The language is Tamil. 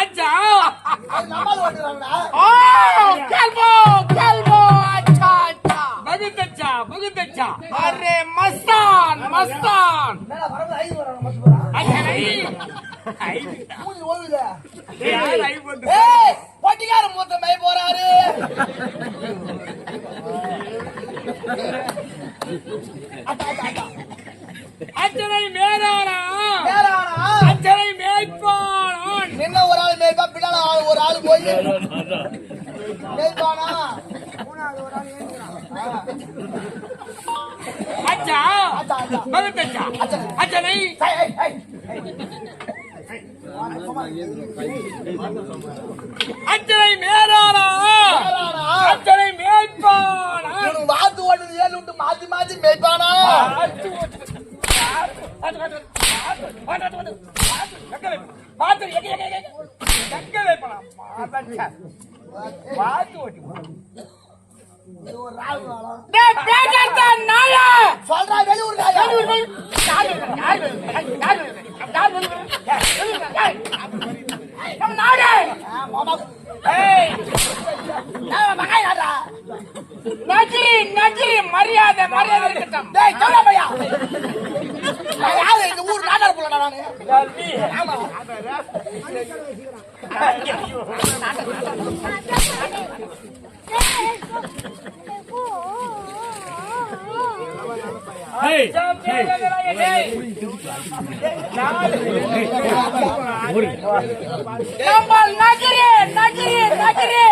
அச்சா நம்மால் ஓட்டுறாங்கடா ஓ கேல்போ கேல்போ அச்சா அச்சா பகுத் அச்சா பகுத் அச்சா அரே மஸ்தான் மஸ்தான் மேல வரது ஐந்து வராங்க மஸ்தான் அச்சா ஐ போட்டு பொட்டிக்கார மூத்த மை போறாரு அச்சனை. மேலானா அச்சனை மேய்ப்பானான் என்ன ஒரு ஆள் மேய்ப்பா பின்னால ஆள் ஒரு ஆள் போய் மேய்ப்பானா மூணாவது ஒரு ஆள் அச்சா அச்சா, அச்சா. அச்சனை அச்சனை மேலானா? அச்சனை மேய்ப்பானான் இவனுக்கு வாத்து ஓடுது ஏழு விட்டு மாத்தி மாத்தி மேய்ப்பானா. சொல்றா வெளியூர் நாயா. மகாய் நாடா. மரியாதை மரியாதை இருக்கட்டும் டேய், சொல்றா பையா. நான் யாரு? இந்த ஊர் நாட்டார் புள்ளடா நானு. ஆமா. நம்ம நகரே நகரே நகரே